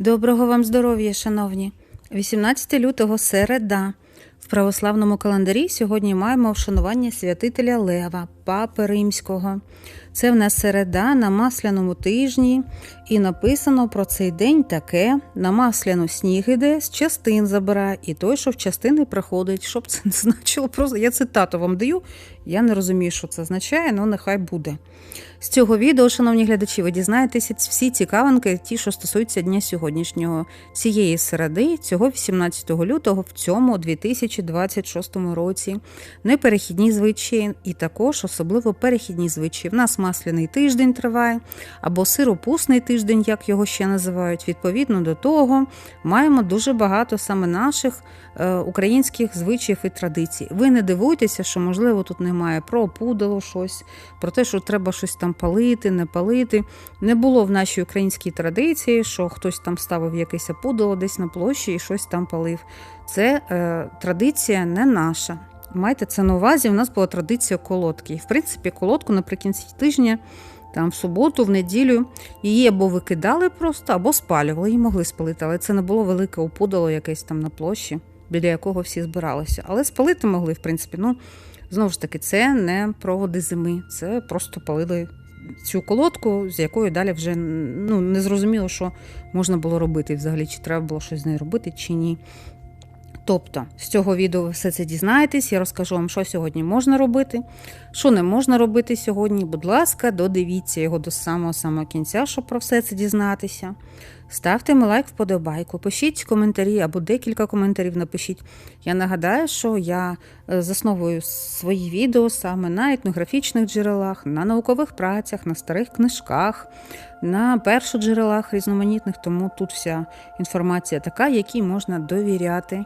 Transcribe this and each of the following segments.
Доброго вам здоров'я, шановні! 18 лютого середа. Православному календарі сьогодні маємо вшанування святителя Лева, Папи Римського. Це в нас середа на масляному тижні, і написано про цей день таке: на масляну сніг іде, з частин забирає, і той, що в частини приходить. Щоб це не значило, просто я цитату вам даю. Я не розумію, що це означає, але нехай буде. З цього відео, шановні глядачі, ви дізнаєтеся всі цікавинки, ті, що стосуються дня сьогоднішнього, цієї середи, цього 18 лютого, в цьому 2026 році. Неперехідні звичаї, і також особливо перехідні звичаї. В нас масляний тиждень триває, або сиропусний тиждень, як його ще називають. Відповідно до того, маємо дуже багато саме наших е, українських звичаїв і традицій. Ви не дивуйтеся, що можливо тут немає про опудало щось, про те, що треба щось там палити, не палити. Не було в нашій українській традиції, що хтось там ставив якесь опудало десь на площі і щось там палив. Це е, традиція не наша. Майте це на увазі, у нас була традиція колодки. І, в принципі, колодку наприкінці тижня, там в суботу, в неділю, її або викидали просто, або спалювали, її могли спалити, але це не було велике опудало якесь там на площі, біля якого всі збиралися. Але спалити могли, в принципі. ну, Знову ж таки, це не проводи зими, це просто палили цю колодку, з якою далі вже ну, не зрозуміло, що можна було робити взагалі, чи треба було щось з нею робити, чи ні. Тобто, з цього відео ви все це дізнаєтесь, я розкажу вам, що сьогодні можна робити, що не можна робити сьогодні. Будь ласка, додивіться його до самого самого кінця, щоб про все це дізнатися. Ставте ми лайк вподобайку, пишіть коментарі або декілька коментарів напишіть. Я нагадаю, що я е, засновую свої відео саме на етнографічних джерелах, на наукових працях, на старих книжках, на першоджерелах різноманітних, тому тут вся інформація така, якій можна довіряти.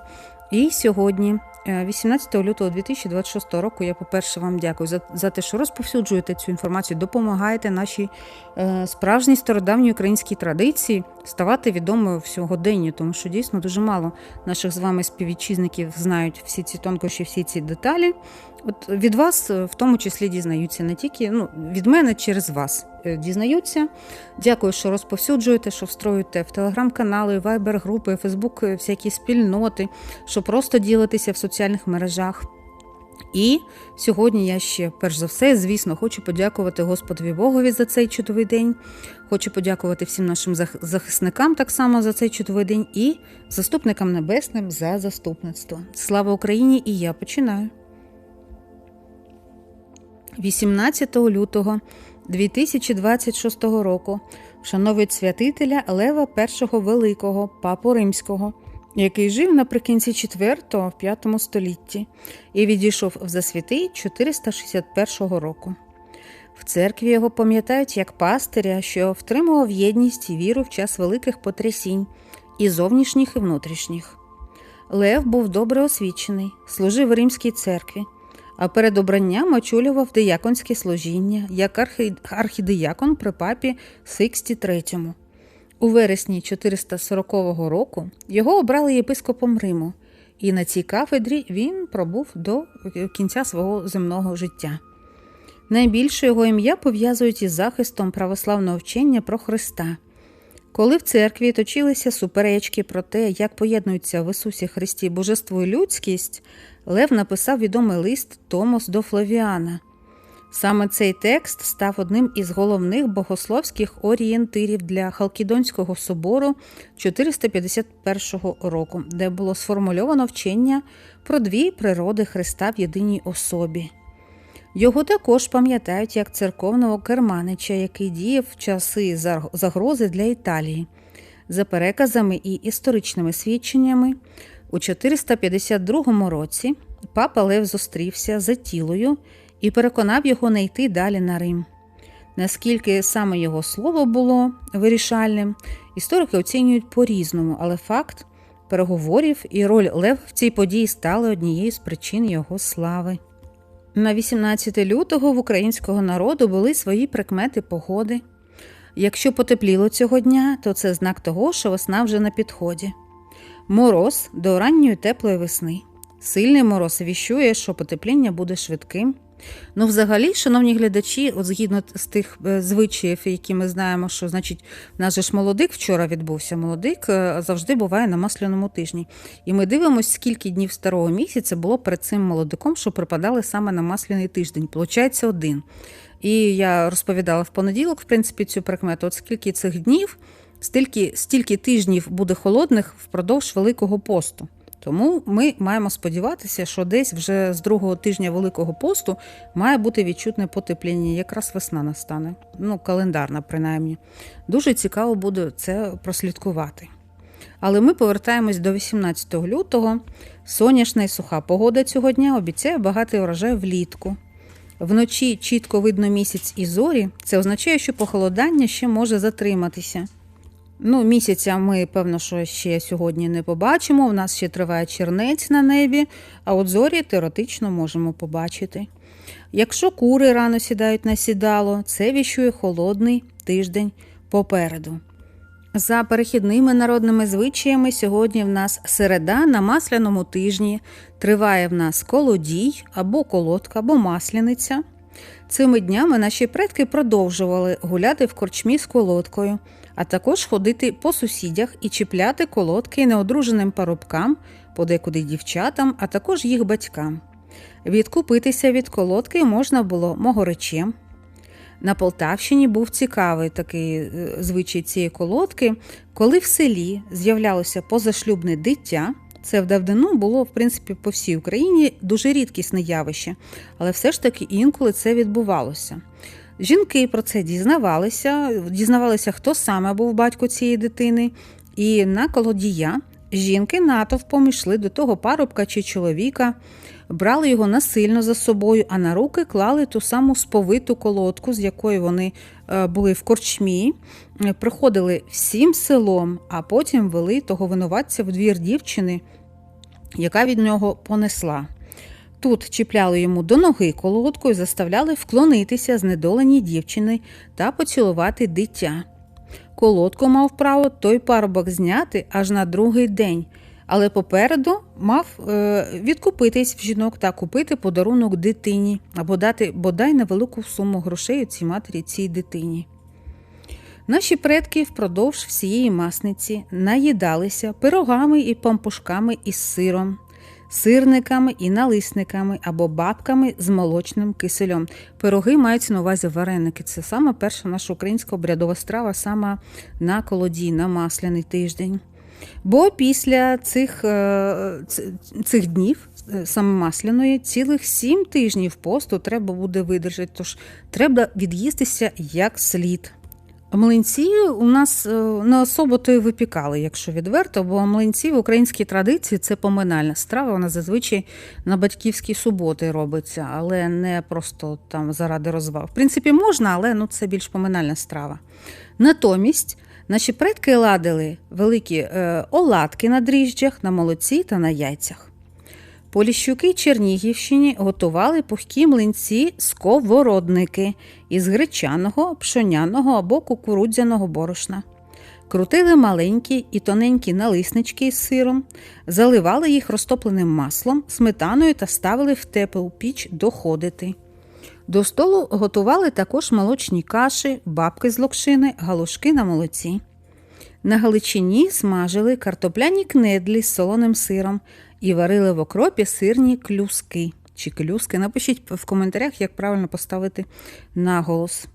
І сьогодні 18 е, лютого 2026 року я, по-перше, вам дякую за за те, що розповсюджуєте цю інформацію, допомагаєте нашій е, справжній стародавній українській традиції ставати відомою в сьогоденні, тому що дійсно дуже мало наших з вами співвітчизників знають всі ці тонкощі, всі ці деталі. От від вас е, в тому числі дізнаються не тільки ну, від мене через вас е, дізнаються. Дякую, що розповсюджуєте, що встроюєте в телеграм-канали, вайбер-групи, Фейсбук, всякі спільноти, що просто ділитеся в соціальних мережах. І сьогодні я ще, перш за все, звісно, хочу подякувати Господові Богові за цей чудовий день. Хочу подякувати всім нашим захисникам так само за цей чудовий день і заступникам небесним за заступництво. Слава Україні! І я починаю. 18 лютого 2026 року вшановують святителя Лева І Великого, папу Римського, який жив наприкінці 4-5 столітті і відійшов в засвіти 461 року. В церкві його пам'ятають як пастиря, що втримував єдність і віру в час великих потрясінь, і зовнішніх, і внутрішніх. Лев був добре освічений, служив в римській церкві, а перед обранням очолював дияконське служіння як архідиякон при папі Сиксті III. У вересні 440 року його обрали єпископом Риму, і на цій кафедрі він пробув до кінця свого земного життя. Найбільше його ім'я пов'язують із захистом православного вчення про Христа. Коли в церкві точилися суперечки про те, як поєднуються в Ісусі Христі Божество і людськість, Лев написав відомий лист Томос до Флавіана. Саме цей текст став одним із головних богословських орієнтирів для Халкідонського собору 451 року, де було сформульовано вчення про дві природи Христа в єдиній особі. Його також пам'ятають як церковного керманича, який діяв в часи загрози для Італії. За переказами і історичними свідченнями, у 452 році папа Лев зустрівся за тілою і переконав його не йти далі на Рим. Наскільки саме його слово було вирішальним, історики оцінюють по-різному, але факт переговорів і роль Лев в цій події стали однією з причин його слави. На 18 лютого в українського народу були свої прикмети погоди. Якщо потепліло цього дня, то це знак того, що весна вже на підході. Мороз до ранньої теплої весни. Сильний мороз віщує, що потепління буде швидким. Ну, взагалі, шановні глядачі, от згідно з тих е, звичаїв, які ми знаємо, що значить, же ж молодик вчора відбувся. Молодик е, завжди буває на масляному тижні. І ми дивимося, скільки днів старого місяця було перед цим молодиком, що припадали саме на масляний тиждень. Получається один. І я розповідала в понеділок, в принципі, цю прикмету, от скільки цих днів, стільки, стільки тижнів буде холодних впродовж Великого посту. Тому ми маємо сподіватися, що десь вже з другого тижня Великого посту має бути відчутне потепління, якраз весна настане, ну, календарна, принаймні. Дуже цікаво буде це прослідкувати. Але ми повертаємось до 18 лютого. Сонячна і суха погода цього дня обіцяє багатий урожай влітку. Вночі чітко видно місяць і зорі. Це означає, що похолодання ще може затриматися. Ну, місяця ми, певно, що ще сьогодні не побачимо. У нас ще триває чернець на небі, а от зорі теоретично можемо побачити. Якщо кури рано сідають на сідало, це віщує холодний тиждень попереду. За перехідними народними звичаями, сьогодні в нас середа на масляному тижні. Триває в нас колодій або колодка, або масляниця. Цими днями наші предки продовжували гуляти в корчмі з колодкою, а також ходити по сусідях і чіпляти колодки неодруженим парубкам, подекуди дівчатам, а також їх батькам. Відкупитися від колодки можна було могоречем. На Полтавщині був цікавий такий е, звичай цієї колодки, коли в селі з'являлося позашлюбне дитя. Це в давнину було, в принципі, по всій Україні дуже рідкісне явище, але все ж таки інколи це відбувалося. Жінки про це дізнавалися, дізнавалися, хто саме був батько цієї дитини, і на колодія жінки натовпом йшли до того парубка чи чоловіка, брали його насильно за собою, а на руки клали ту саму сповиту колодку, з якої вони е, були в корчмі, е, приходили всім селом, а потім вели того винуватця в двір дівчини, яка від нього понесла. Тут чіпляли йому до ноги колодку і заставляли вклонитися знедоленій дівчини та поцілувати дитя. Колодку мав право той парубок зняти аж на другий день, але попереду мав е, відкупитись в жінок та купити подарунок дитині або дати бодай невелику суму грошей цій матері цій дитині. Наші предки впродовж всієї масниці наїдалися пирогами і пампушками із сиром, сирниками і налисниками або бабками з молочним кисельом. Пироги маються на увазі вареники. Це саме перша наша українська обрядова страва саме на колоді, на масляний тиждень. Бо після цих е, цих днів, е, саме масляної, цілих сім тижнів посту треба буде видержати, тож треба від'їстися як слід. Млинці у нас е, не особо то й випікали, якщо відверто, бо млинці в українській традиції це поминальна страва, вона зазвичай на батьківські суботи робиться, але не просто там заради розваг. В принципі, можна, але ну, це більш поминальна страва. Натомість наші предки ладили великі е, оладки на дріжджах, на молоці та на яйцях. Поліщуки Чернігівщині готували пухкі млинці сковородники із гречаного, пшоняного або кукурудзяного борошна. Крутили маленькі і тоненькі налиснички із сиром, заливали їх розтопленим маслом, сметаною та ставили в теплу піч доходити. До столу готували також молочні каші, бабки з локшини, галушки на молоці. На Галичині смажили картопляні кнедлі з солоним сиром і варили в окропі сирні клюски чи клюски. Напишіть в коментарях, як правильно поставити наголос.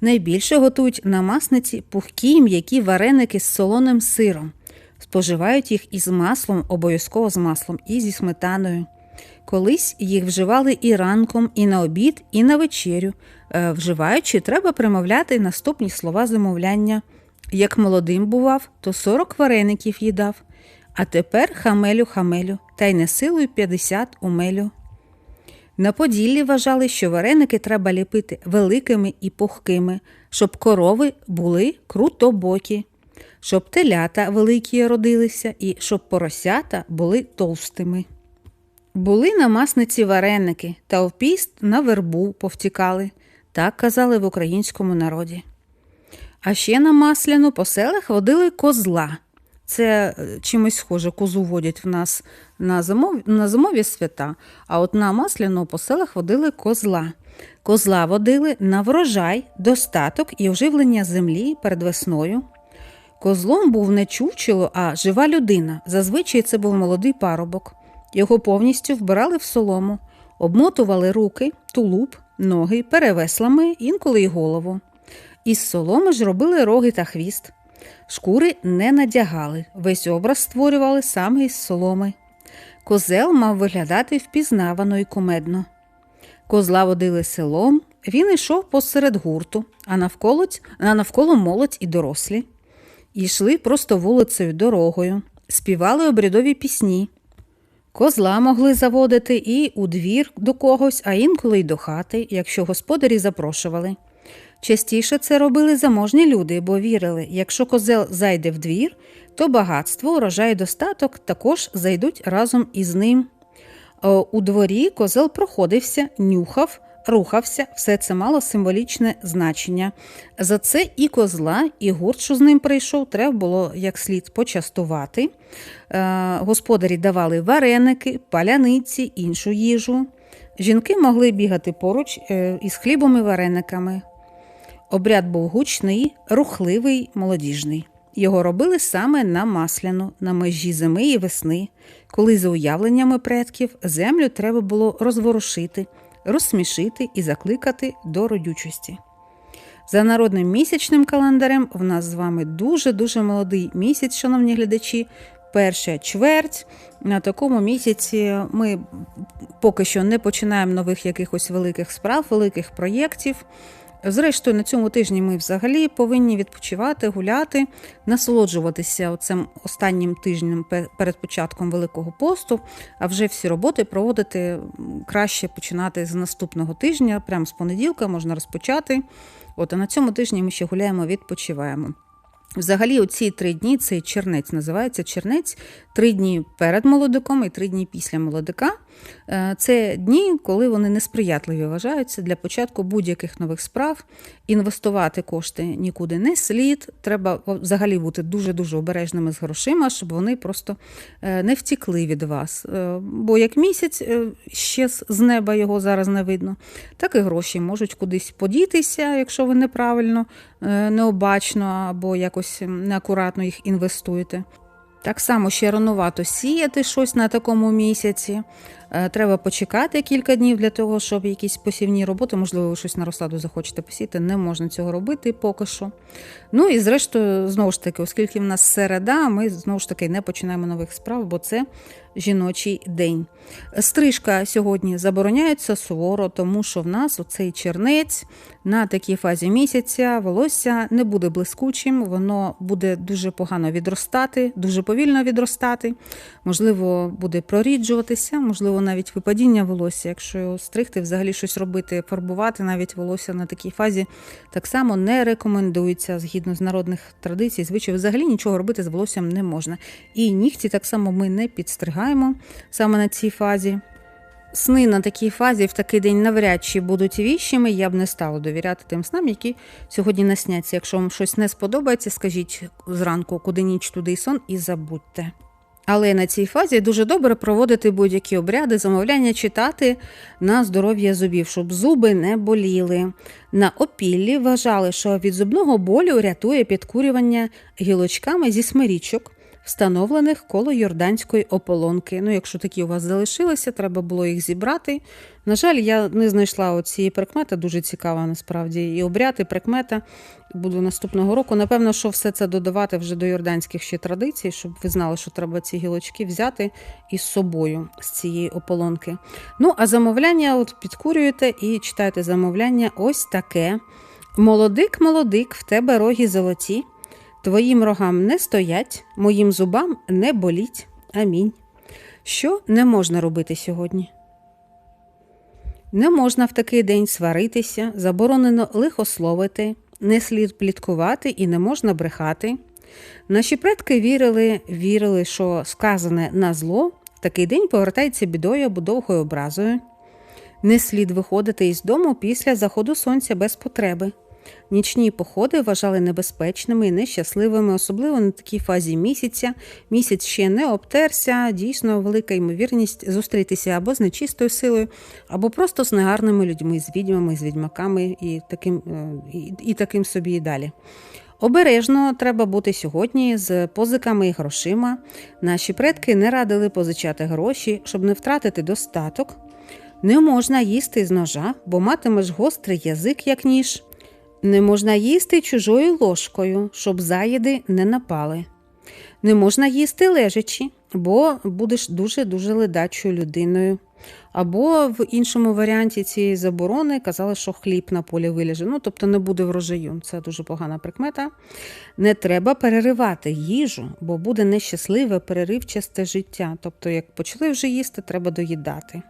Найбільше готують на масниці пухкі м'які вареники з солоним сиром. Споживають їх із маслом, обов'язково з маслом, і зі сметаною. Колись їх вживали і ранком, і на обід, і на вечерю. Е, вживаючи, треба примовляти наступні слова замовляння. Як молодим бував, то 40 вареників їдав, а тепер хамелю хамелю, та й не силою 50 умелю. На Поділлі вважали, що вареники треба ліпити великими і пухкими, щоб корови були крутобокі, щоб телята великі родилися і щоб поросята були товстими. Були на масниці вареники та в піст на вербу повтікали, так казали в українському народі. А ще на масляну по селах водили козла. Це е, чимось схоже, козу водять в нас на зимові, на зимові свята, а от на масляну по селах водили козла. Козла водили на врожай, достаток і оживлення землі перед весною. Козлом був не чучело, а жива людина. Зазвичай це був молодий парубок. Його повністю вбирали в солому, обмотували руки, тулуб, ноги, перевеслами, інколи й голову. Із соломи ж робили роги та хвіст. Шкури не надягали, весь образ створювали саме із соломи. Козел мав виглядати впізнавано і кумедно. Козла водили селом, він йшов посеред гурту, а навколо, а навколо молодь і дорослі. Йшли просто вулицею дорогою, співали обрядові пісні. Козла могли заводити і у двір до когось, а інколи й до хати, якщо господарі запрошували. Частіше це робили заможні люди, бо вірили, якщо козел зайде в двір, то багатство, урожай достаток також зайдуть разом із ним. У дворі козел проходився, нюхав, рухався, все це мало символічне значення. За це і козла, і гурт, що з ним прийшов, треба було як слід почастувати. Господарі давали вареники, паляниці, іншу їжу. Жінки могли бігати поруч е, із хлібом і варениками. Обряд був гучний, рухливий, молодіжний. Його робили саме на масляну, на межі зими і весни, коли, за уявленнями предків, землю треба було розворушити, розсмішити і закликати до родючості. За народним місячним календарем в нас з вами дуже-дуже молодий місяць, шановні глядачі, перша чверть. На такому місяці ми поки що не починаємо нових якихось великих справ, великих проєктів. Зрештою, на цьому тижні ми взагалі повинні відпочивати, гуляти, насолоджуватися цим останнім тижнем перед початком Великого посту, а вже всі роботи проводити краще починати з наступного тижня, прямо з понеділка можна розпочати. От а на цьому тижні ми ще гуляємо, відпочиваємо. Взагалі, оці три дні цей чернець називається чернець три дні перед молодиком і три дні після молодика. Е, це дні, коли вони несприятливі вважаються для початку будь-яких нових справ. Інвестувати кошти нікуди не слід. Треба взагалі бути дуже-дуже обережними з грошима, щоб вони просто е, не втікли від вас. Е, бо як місяць ще з неба його зараз не видно, так і гроші можуть кудись подітися, якщо ви неправильно, необачно або якось неакуратно їх інвестуєте. Так само ще ранувато сіяти щось на такому місяці. Е, треба почекати кілька днів для того, щоб якісь посівні роботи, можливо, ви щось на розсаду захочете посіти, не можна цього робити поки що. Ну і зрештою, знову ж таки, оскільки в нас середа, ми знову ж таки не починаємо нових справ, бо це жіночий день. Стрижка сьогодні забороняється суворо, тому що в нас оцей чернець на такій фазі місяця волосся не буде блискучим, воно буде дуже погано відростати, дуже повільно відростати, можливо, буде проріджуватися, можливо, навіть випадіння волосся, якщо стригти, взагалі щось робити, фарбувати навіть волосся на такій фазі, так само не рекомендується згідно з народних традицій, звичайно, взагалі нічого робити з волоссям не можна. І нігті так само ми не підстригаємо саме на цій фазі. Сни на такій фазі в такий день навряд чи будуть віщими, я б не стала довіряти тим снам, які сьогодні насняться. Якщо вам щось не сподобається, скажіть зранку, куди ніч туди й сон, і забудьте. Але на цій фазі дуже добре проводити будь-які обряди, замовляння читати на здоров'я зубів, щоб зуби не боліли. На опіллі вважали, що від зубного болю рятує підкурювання гілочками зі смирічок встановлених коло Йорданської ополонки. Ну, якщо такі у вас залишилися, треба було їх зібрати. На жаль, я не знайшла цієї прикмети, дуже цікава насправді. І обряд, і прикмета буду наступного року. Напевно, що все це додавати вже до йорданських ще традицій, щоб ви знали, що треба ці гілочки взяти із собою з цієї ополонки. Ну, а замовляння от підкурюєте і читаєте замовляння ось таке. Молодик, молодик, в тебе роги золоті. Твоїм рогам не стоять, моїм зубам не боліть. Амінь. Що не можна робити сьогодні? Не можна в такий день сваритися, заборонено лихословити, не слід пліткувати і не можна брехати. Наші предки вірили, вірили, що сказане на зло в такий день повертається бідою або довгою образою. Не слід виходити із дому після заходу сонця без потреби. Нічні походи вважали небезпечними і нещасливими, особливо на такій фазі місяця. Місяць ще не обтерся, дійсно велика ймовірність зустрітися або з нечистою силою, або просто з негарними людьми, з відьмами, з відьмаками і таким, е, і, і таким собі і далі. Обережно треба бути сьогодні з позиками і грошима. Наші предки не радили позичати гроші, щоб не втратити достаток. Не можна їсти з ножа, бо матимеш гострий язик, як ніж. Не можна їсти чужою ложкою, щоб заїди не напали. Не можна їсти лежачи, бо будеш дуже-дуже ледачою людиною. Або в іншому варіанті цієї заборони казали, що хліб на полі виліже. Ну, тобто не буде врожаю. Це дуже погана прикмета. Не треба переривати їжу, бо буде нещасливе переривчасте життя. Тобто, як почали вже їсти, треба доїдати.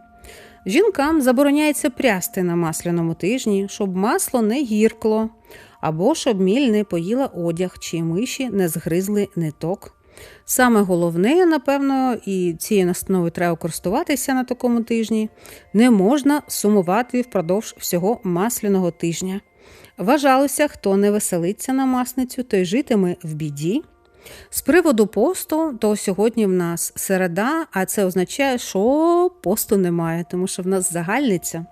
Жінкам забороняється прясти на масляному тижні, щоб масло не гіркло, або щоб міль не поїла одяг, чи миші не згризли ниток. Саме головне, напевно, і цією настановою треба користуватися на такому тижні, не можна сумувати впродовж всього масляного тижня. Вважалося, хто не веселиться на масницю, той житиме в біді. З приводу посту, то сьогодні в нас середа, а це означає, що посту немає, тому що в нас загальниця.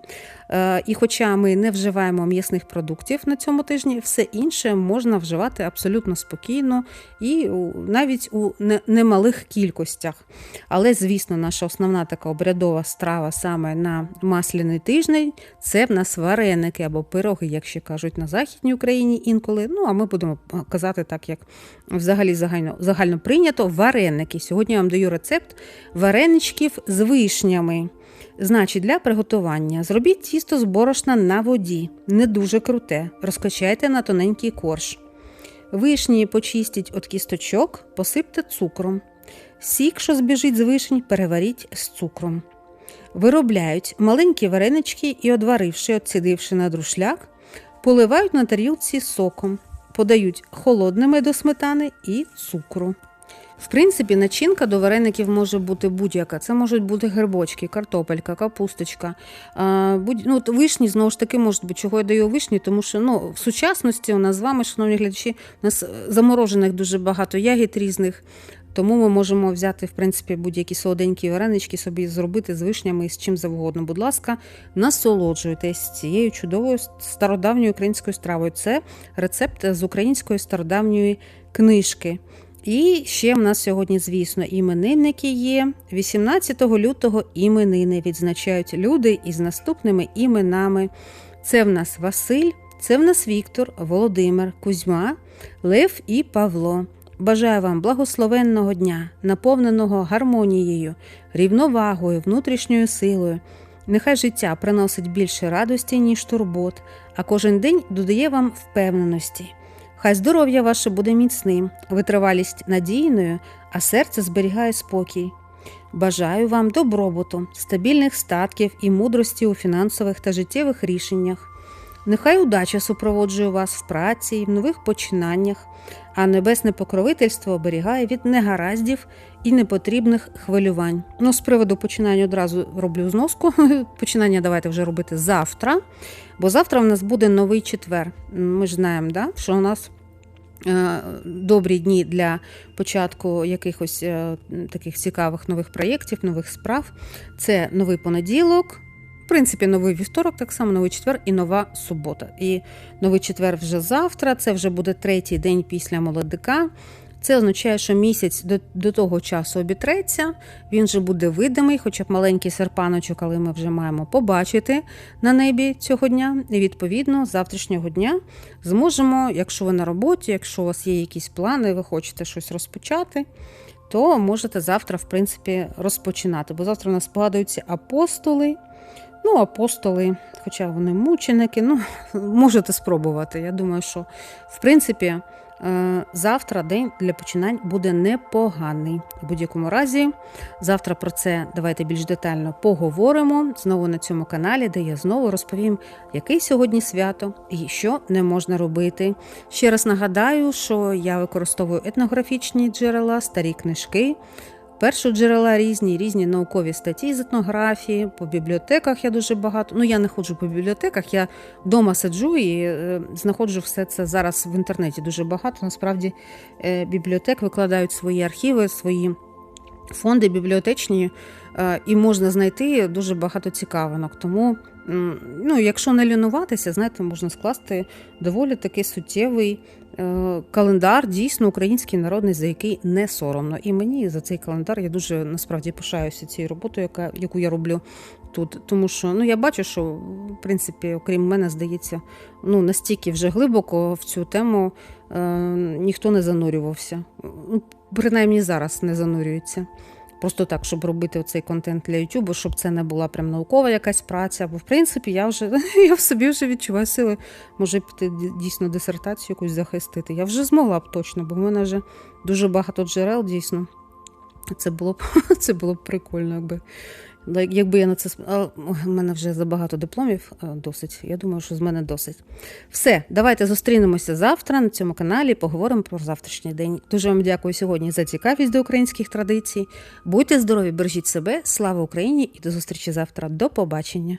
Е, і хоча ми не вживаємо м'ясних продуктів на цьому тижні, все інше можна вживати абсолютно спокійно і навіть у немалих кількостях. Але, звісно, наша основна така обрядова страва саме на масляний тиждень це в нас вареники або пироги, як ще кажуть на Західній Україні інколи. Ну, а ми будемо казати так, як взагалі загально, загально прийнято вареники. Сьогодні я вам даю рецепт вареничків з вишнями. Значить, для приготування зробіть тісто з борошна на воді, не дуже круте, розкачайте на тоненький корж. Вишні почистіть від кісточок, посипте цукром. Сік, що збіжить з вишень, переваріть з цукром. Виробляють маленькі варенички і, одваривши, отсідивши на друшляк, поливають на тарілці соком, подають холодними до сметани і цукру. В принципі, начинка до вареників може бути будь-яка. Це можуть бути грибочки, картопелька, капусточка. Будь, ну, Вишні, знову ж таки, можуть бути, чого я даю вишні, тому що ну, в сучасності у нас з вами, шановні глядачі, у нас заморожених дуже багато ягід різних. Тому ми можемо взяти, в принципі, будь-які солоденькі варенички собі зробити з вишнями і з чим завгодно. Будь ласка, насолоджуйтесь цією чудовою стародавньою українською стравою. Це рецепт з української стародавньої книжки. І ще в нас сьогодні, звісно, іменинники є. 18 лютого іменини відзначають люди із наступними іменами. Це в нас Василь, це в нас Віктор, Володимир, Кузьма, Лев і Павло. Бажаю вам благословенного дня, наповненого гармонією, рівновагою, внутрішньою силою. Нехай життя приносить більше радості, ніж турбот, а кожен день додає вам впевненості. Хай здоров'я ваше буде міцним, витривалість надійною, а серце зберігає спокій. Бажаю вам добробуту, стабільних статків і мудрості у фінансових та життєвих рішеннях. Нехай удача супроводжує вас в праці і в нових починаннях, а небесне покровительство оберігає від негараздів і непотрібних хвилювань. Ну, з приводу починання одразу роблю зноску. Починання давайте вже робити завтра, бо завтра в нас буде новий четвер. Ми ж знаємо, да, що у нас. Е, добрі дні для початку якихось е, таких цікавих нових проєктів, нових справ. Це новий понеділок, принципі, новий вівторок, так само новий четвер і нова субота. І новий четвер вже завтра, це вже буде третій день після молодика. Це означає, що місяць до до того часу обітреться, він вже буде видимий, хоча б маленький серпаночок, але ми вже маємо побачити на небі цього дня. І відповідно, з завтрашнього дня зможемо, якщо ви на роботі, якщо у вас є якісь плани, ви хочете щось розпочати, то можете завтра, в принципі, розпочинати. Бо завтра у нас складаються апостоли. Ну, апостоли, хоча вони мученики, ну, можете спробувати. Я думаю, що в принципі е, завтра день для починань буде непоганий. В будь-якому разі, завтра про це давайте більш детально поговоримо знову на цьому каналі, де я знову розповім, який сьогодні свято і що не можна робити. Ще раз нагадаю, що я використовую етнографічні джерела, старі книжки першоджерела різні, різні наукові статті з етнографії, по бібліотеках я дуже багато. Ну, я не ходжу по бібліотеках, я вдома сиджу і е, знаходжу все це зараз в інтернеті дуже багато. Насправді е, бібліотек викладають свої архіви, свої фонди бібліотечні, е, і можна знайти дуже багато цікавинок. Тому, ну, якщо не лінуватися, знаєте, можна скласти доволі такий суттєвий е, календар, дійсно український народний, за який не соромно. І мені за цей календар я дуже насправді пишаюся цією роботою, яка, яку я роблю тут. Тому що ну, я бачу, що в принципі, окрім мене, здається, ну, настільки вже глибоко в цю тему ніхто не занурювався. Ну, принаймні зараз не занурюється. Просто так, щоб робити оцей контент для Ютубу, щоб це не була прям наукова якась праця. Бо в принципі я вже я в собі вже відчуваю сили, може піти дійсно дисертацію якусь захистити. Я вже змогла б точно, бо в мене вже дуже багато джерел дійсно. Це було б це було б прикольно, якби. Якби я на це в мене вже забагато дипломів досить. Я думаю, що з мене досить. Все, давайте зустрінемося завтра на цьому каналі. Поговоримо про завтрашній день. Дуже вам дякую сьогодні за цікавість до українських традицій. Будьте здорові, бережіть себе, слава Україні і до зустрічі завтра. До побачення.